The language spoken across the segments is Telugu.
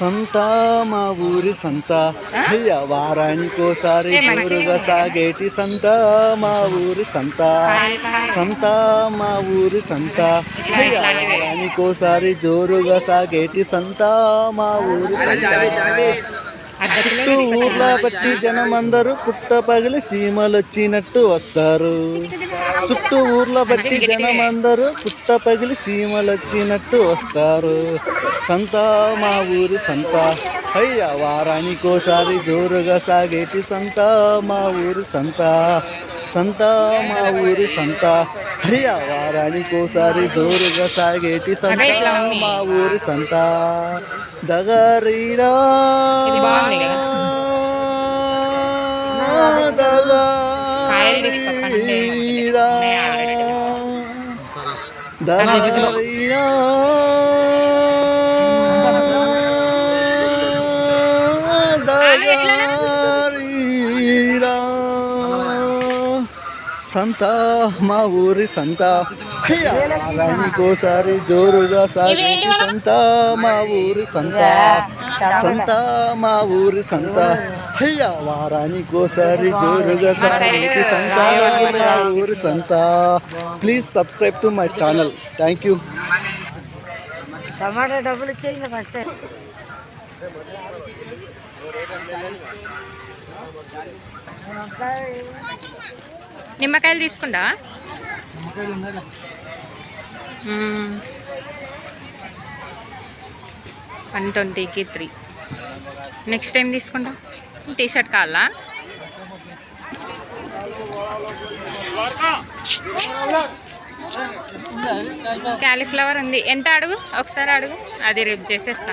సంత మా ఊరి సంత. అయ్య వారానికోసారి ఊరుగా సాగేటి సంత మా ఊరి సంత. సంత మా ఊరి సంత. అయ్య వారానికోసారి జోరుగా సాగేటి సంత మా ఊరి సంత. చుట్టూ ఊర్ల బట్టి జనమందరూ పుట్ట పగిలి సీమలొచ్చినట్టు వస్తారు. చుట్టూ ఊర్ల బట్టి జనమందరూ పుట్ట పగిలి సీమలొచ్చినట్టు వస్తారు. సంత మా ఊరి సంత అయ్య వారానికోసారి జోరుగా సాగేటి సంత మా ఊరి సంత. సంత మా ఊరి సంత. అయ్య వారానికోసారి జోరుగా సాగేటి సంత మా ఊరి సంత. దగరీడా. ఇది బాగుంది సంత మా ఊరి సంత. ఇంకోసారి జోరుగా సారి సంత మా ఊరి సంత. సంత మా ఊరి సంత. అయ్యా వారానికోసారి జోరుగా సారి సంత మా ఊరి సంత. Please subscribe to my channel thank you టమాటా డబ్బులు ఇచ్చేయండి ఫస్ట్ నిమ్మకాయలు తీసుకుంటా? వన్ ట్వంటీకి త్రీ. నెక్స్ట్ టైం తీసుకుంటా? టీ షర్ట్ కావాలా? క్యాలీఫ్లవర్ ఉంది. ఎంత అడుగు? ఒకసారి అడుగు. అది రేపు చేసేస్తా.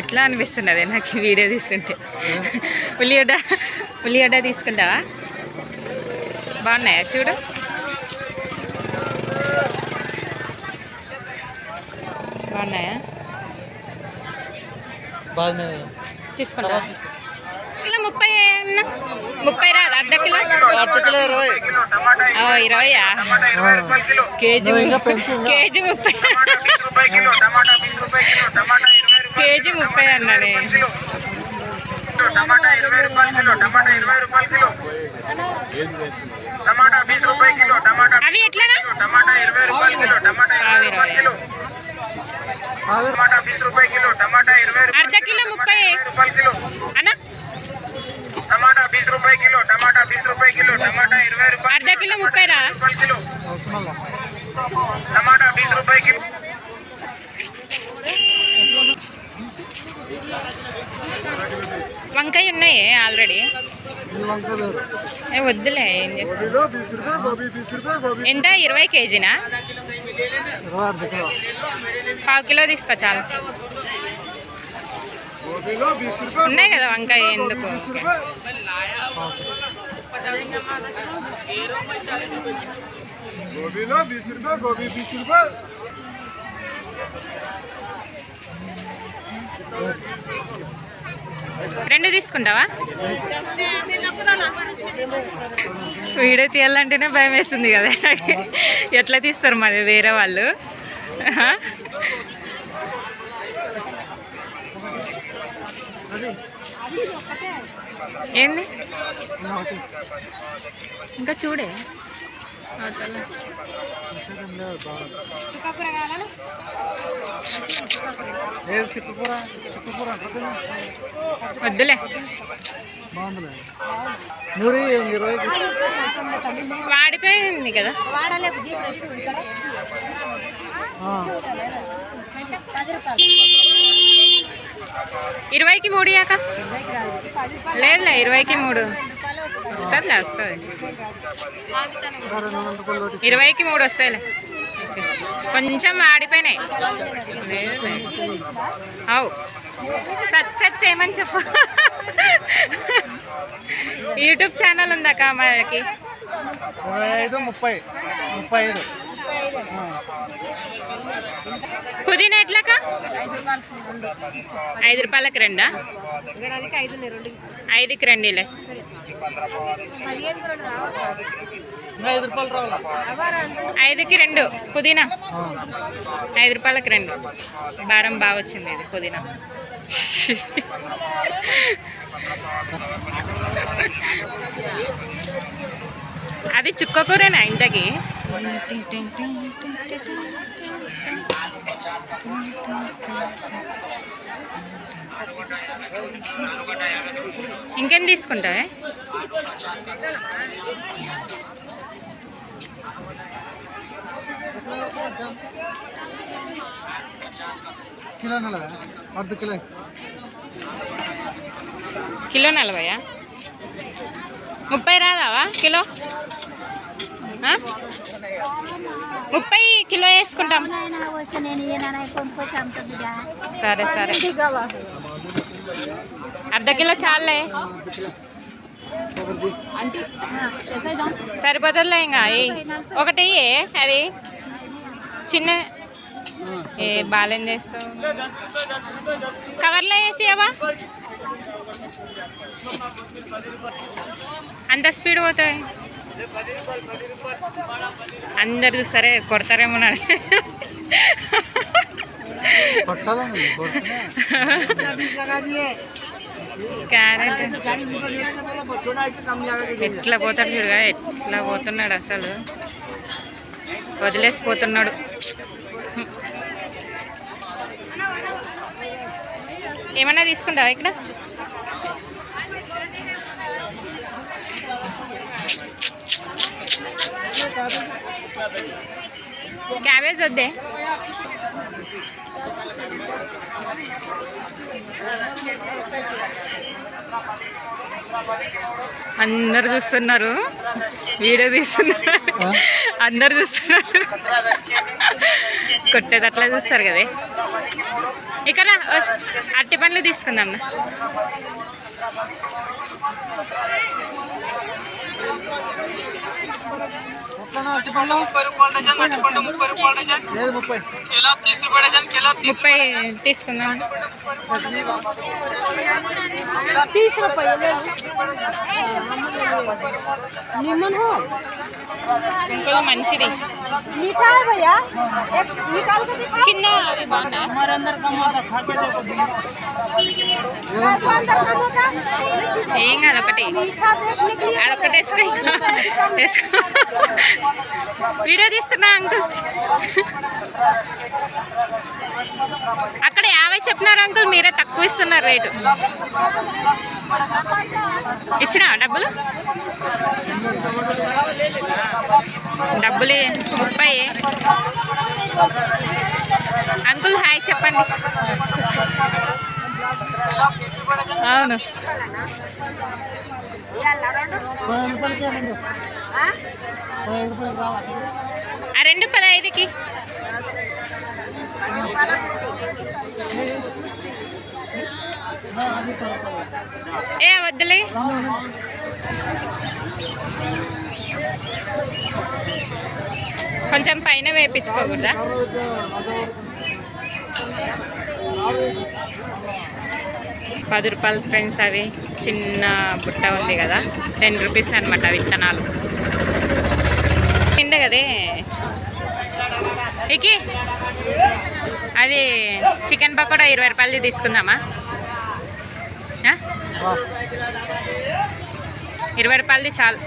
ఎట్లా అనిపిస్తున్నది? నాకు వీడియో తీస్తుంటే. ఉల్లిగడ్డ ఉల్లిగడ్డ తీసుకుంటావా? బాగున్నాయా? చూడు. బాగున్నాయా? తీసుకుంటా కిలో ముప్పై ముప్పై రాదు? అర్ధ కిలో? ఇరవై. ఓ కేజీ కేజీ ముప్పై. కేజీ ముప్పై అన్నానే టమాటా ఇరవై రూపాయల కిలో టమాటా ఇరవై రూపాయల కిలో. టమాటా బీస్ రూపాయల కిలో టమాటా అవి ఎట్లనా? టమాటా ఇరవై రూపాయల కిలో టమాటా ఇరవై రూపాయల కిలో. టమాటా బీస్ రూపాయల కిలో టమాటా ఇరవై అర్ధ కిలో ముప్పై. రూపాయల కిలో. అన్న? టమాటా బీస్ రూపాయల కిలో టమాటా బీస్ రూపాయల కిలో టమాటా ఇరవై రూపాయల అర్ధ కిలో ముప్పై రా కిలో. టమాటా బీస్ రూపాయల కిలో. వంకాయ ఉన్నాయి ఆల్రెడీ? వద్దులే ఏం చేస్తాను ఎంత? ఇరవై కేజీనా? పావు కిలో తీసుకో చాలు. ఉన్నాయి కదా వంకాయ ఎందుకు? గోబీలో బీస్ రూపాయ గోబీ బీస్ రూపాయ రెండు తీసుకుంటావా? వీడియో తీయాలంటేనే భయం వేస్తుంది కదా ఎట్లా తీస్తారు మరి వేరే వాళ్ళు? ఏంది? ఇంకా చూడే. వద్దులే. బాగుందిలే నూడి ఇరవై వాడిపోయింది కదా. ఇరవైకి మూడు యాక లేదులే ఇరవైకి మూడు. వస్తుందిలే వస్తుంది. ఇరవైకి మూడు వస్తాయిలే. కొంచెం ఆడిపోయినాయి. అవు. సబ్స్క్రైబ్ చేయమని చెప్పు. యూట్యూబ్ ఛానల్ ఉందాక మనకి ఇరవై ఐదు ముప్పై. ముప్పై ఐదు పుదీనా ఎట్లాక ఐదు రూపాయలకి రెండా? ఐదుకి రెండులే. ఐదుకి రెండు. పుదీనా? ఐదు రూపాయలకి రెండు. భారం బాగా వచ్చింది ఇది పుదీనా. అది చుక్క కూరేనా ఇంతకి? ఇంకేం తీసుకుంటావే? కిలో నలభై. అర్ధ కిలో. కిలో నలభయా? ముప్పై రాదావా కిలో? ముప్పై కిలో వేసుకుంటాం. సరే సరే. అర్ధ కిలో చాలే. సరిపోతుందిలే ఇంకా ఒకటి అది చిన్న ఏ బాలేం చేస్తావు? కవర్లో వేసియవా? అంత స్పీడ్ పోతాయి. అందరు చూస్తారే కొడతారేమో నాకు. క్యారెట్ ఎట్లా పోతాడు చూడగా ఎట్లా పోతున్నాడు అసలు. వదిలేసిపోతున్నాడు. ఏమన్నా తీసుకుంటావా ఇక్కడ? క్యాబేజ్ వద్దే. అందరు చూస్తున్నారు. వీడియో తీస్తున్నారు. అందరు చూస్తున్నారు. కొట్టేది అట్లా చూస్తారు కదే. ఇక్కడ అట్టి పండ్లు తీసుకుందాం ఎట్లా అట్టి పళ్ళు లేదు ముప్పై ముప్పై తీసుకుందాం ఇంకో మంచిది मीठा है भैया एक निकाल के दिखाओ కింద అవి బాగున్నా ఏం వీడియో తీస్తున్నా అంకుల్. అక్కడ యాభై చెప్పినారు అంకుల్. మీరే తక్కువ ఇస్తున్నారు రేటు. ఇచ్చిన డబ్బులు? డబ్బులు ముప్పై. అంకుల్ హాయ్ చెప్పండి. అవును. రెండు పది రెండు పదహైదుకి ఏ వద్దులే. కొంచెం పైన వేయించుకోకూడదా పది రూపాయలు ఫ్రెండ్స్ అవి చిన్న బుట్ట ఉంది కదా. టెన్ రూపీస్ అనమాట విత్తనాలు. తిండే కదే. ఎక్కి అది చికెన్ పకోడా ఇరవై రూపాయలు తీసుకుందామా? ఇరవై రూపాయలది చాలు.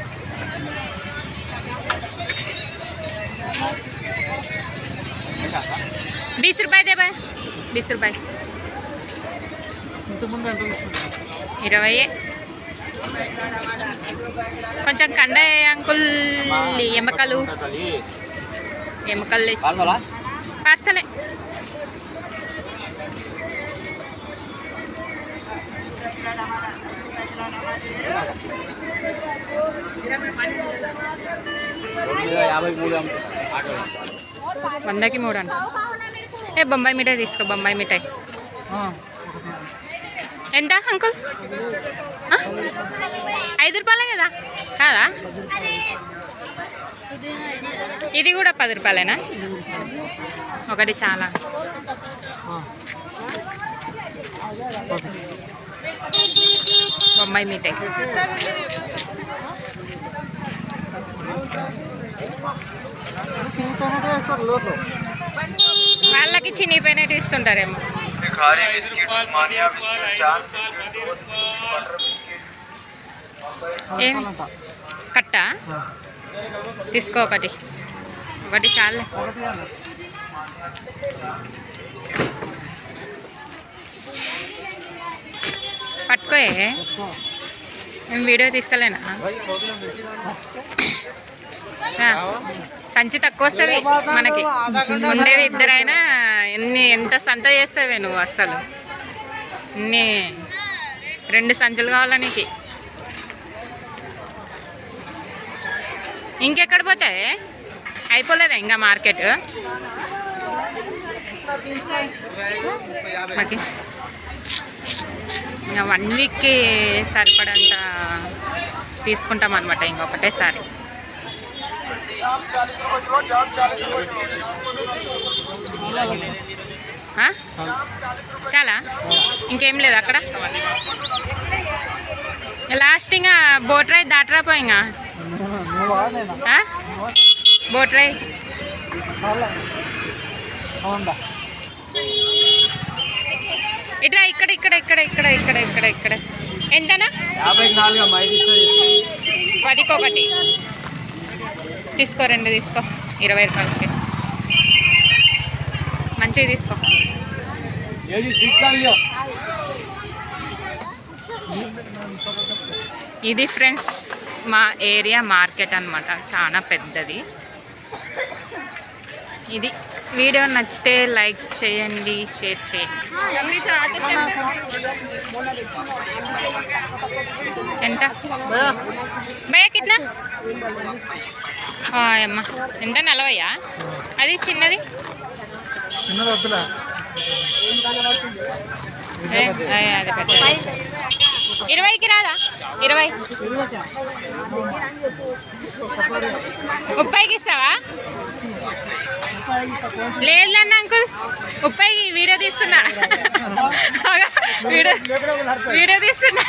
బీస్ रुपए दे బీస్ రూపాయి ఇరవై. కొంచెం కండ అంకుల్ ఎమ్మకలు. ఎమ్మకలు పార్సలే. వందకి మూడు అంట. ఏ బొంబాయి మిఠాయి తీసుకో బొంబాయి మిఠాయి. ఎంత అంకుల్? ఐదు రూపాయలే కదా? కాదా? ఇది కూడా పది రూపాయలేనా? ఒకటి చాలా. బొంబాయి మిఠాయి. చిన్నతోనే వేస్తారు లోపల. వాళ్ళకి చినిగిపోయినట్టు ఇస్తుంటారేమో. ఖాళీ బిస్కెట్ కట్ట? తీసుకో ఒకటి. ఒకటి చాలే. పట్టుకోయే నేను వీడియో తీస్తలేనా? సంచి తక్కువ వస్తుంది మనకి. ఉండేవి ఇద్దరైనా ఎన్ని ఎంత సంత చేస్తావే నువ్వు అస్సలు? ఇన్ని రెండు సంచులు కావాలా నీకు? ఇంకెక్కడ పోతాయి? అయిపోలేదా ఇంకా మార్కెట్? ఇంకా వన్ వీక్కి సరిపడంత తీసుకుంటాం అనమాట ఇంకొకటేసారి. చాలా? ఇంకేం లేదు అక్కడ? లాస్ట్ ఇంకా బోట్ రైడ్ దాటరా పోయింగా? బోట్ రై అవునా ఇట్లా ఇక్కడ ఇక్కడ ఇక్కడ ఇక్కడ ఇక్కడ ఇక్కడ ఇక్కడ. ఎంతనా? యాభై నాలుగు అమ్మా ఐదు ఇస్తుంది పదికి ఒకటి తీసుకో రెండు తీసుకో ఇరవై రూపాయలకి మంచిగా తీసుకో ఇది ఫ్రెండ్స్ మా ఏరియా మార్కెట్ అన్నమాట చాలా పెద్దది ఇది వీడియో నచ్చితే లైక్ చేయండి షేర్ చేయండి ఎంత భయ కిట్నా అమ్మా ఎంత నలభయ్యా అది చిన్నది అది ఇరవైకి రాదా ఇరవై ముప్పైకి ఇస్తావా లేదులేండి అంకుల్ ముప్పైకి వీడియో తీస్తున్నా వీడియో వీడియో తీస్తున్నా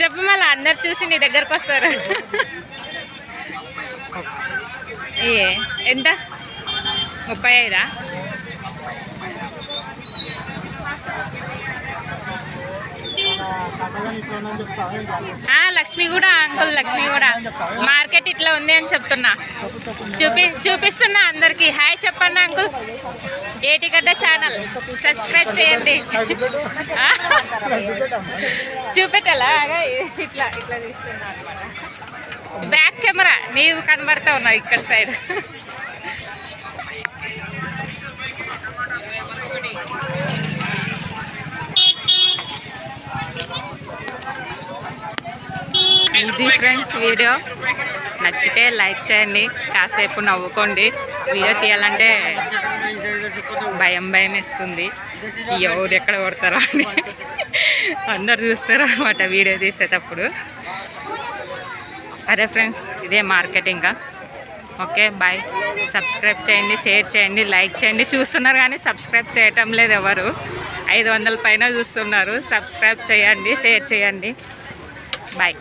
చెప్పు మళ్ళీ అందరు చూసి నీ దగ్గరకు వస్తారు. ఏ ఎంత? ముప్పై ఐదా కట్టగానే ఇట్లా ఉందని చెప్తావా ఏం కాదు ఆ, లక్ష్మి కూడా అంకుల్ లక్ష్మి కూడా. మార్కెట్ ఇట్లా ఉంది అని చెప్తున్నా. చూపి చూపిస్తున్నా అందరికి. హాయ్ చెప్పండి అంకుల్. ఏటిగడ్డ ఛానల్. సబ్స్క్రైబ్ చేయండి. చూపెట్టాలా? ఇట్లా ఇట్లా తీస్తున్నా అనమాట. బ్యాక్ కెమెరా నీవు కనబడతా ఉన్నావు ఇక్కడ సైడ్ ఇది ఫ్రెండ్స్ వీడియో. నచ్చితే లైక్ చేయండి కాసేపు నవ్వుకోండి. వీడియో తీయాలంటే భయం భయం ఇస్తుంది ఎవరు ఎక్కడ కొడతారో అని. అందరు చూస్తారు అనమాట వీడియో తీసేటప్పుడు. సరే ఫ్రెండ్స్ ఇదే మార్కెటింగ్. Okay bye. సబ్స్క్రైబ్ చేయండి షేర్ చేయండి లైక్ చేయండి. చూస్తున్నారు కానీ సబ్స్క్రైబ్ చేయటం లేదు ఎవరు. ఐదు వందల పైన చూస్తున్నారు. సబ్స్క్రైబ్ చేయండి షేర్ చేయండి. బాయ్